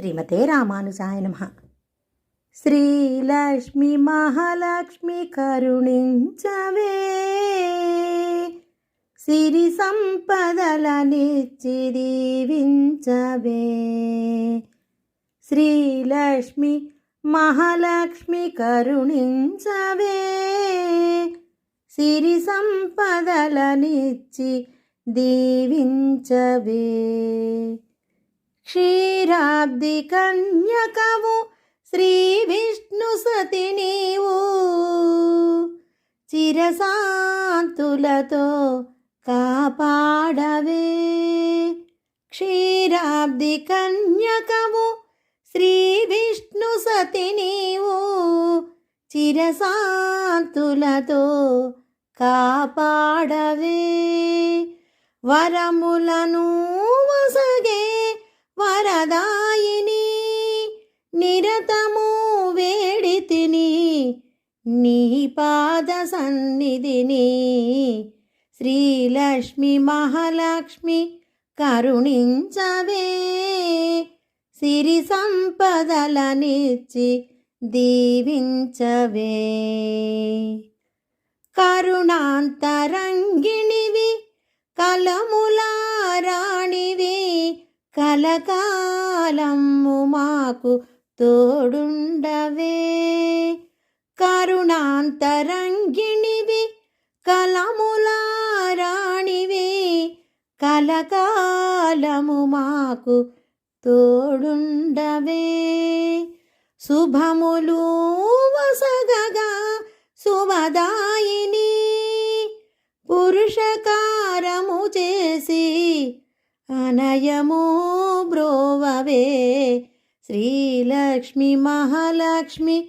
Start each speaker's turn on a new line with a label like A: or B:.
A: శ్రీమతే రామానుజాయ నమ. శ్రీలక్ష్మి మహాలక్ష్మి కరుణించవే. సిరి సంపదలనిచ్చి దీవించవే. శ్రీలక్ష్మి మహాలక్ష్మి కరుణించవే. సిరి సంపదలనిచ్చి దీవించవే. క్షీరాబ్ది కన్యకవు శ్రీ విష్ణు సతి నీవు. చిరశాంతులతో కాపాడవే. క్షీరాబ్ది కన్యకవు శ్రీ విష్ణు సతి నీవు. చిరశాంతులతో కాపాడవే. వరములను వసగే నీ పాద సన్నిధిని శ్రీలక్ష్మి మహాలక్ష్మి కరుణించవే. సిరి సంపదలనిచ్చి దీవించవే. కరుణాంతరంగిణివి కలములారాణివి కలకాలము మాకు తోడుండవే. కరుణాంతరంగిణివి కలములారాణివే కలకాలము మాకు తోడుండవే. శుభములు వసగగా శుభదాయిని పురుషకారము చేసి అనయము బ్రోవవే. శ్రీలక్ష్మి మహాలక్ష్మి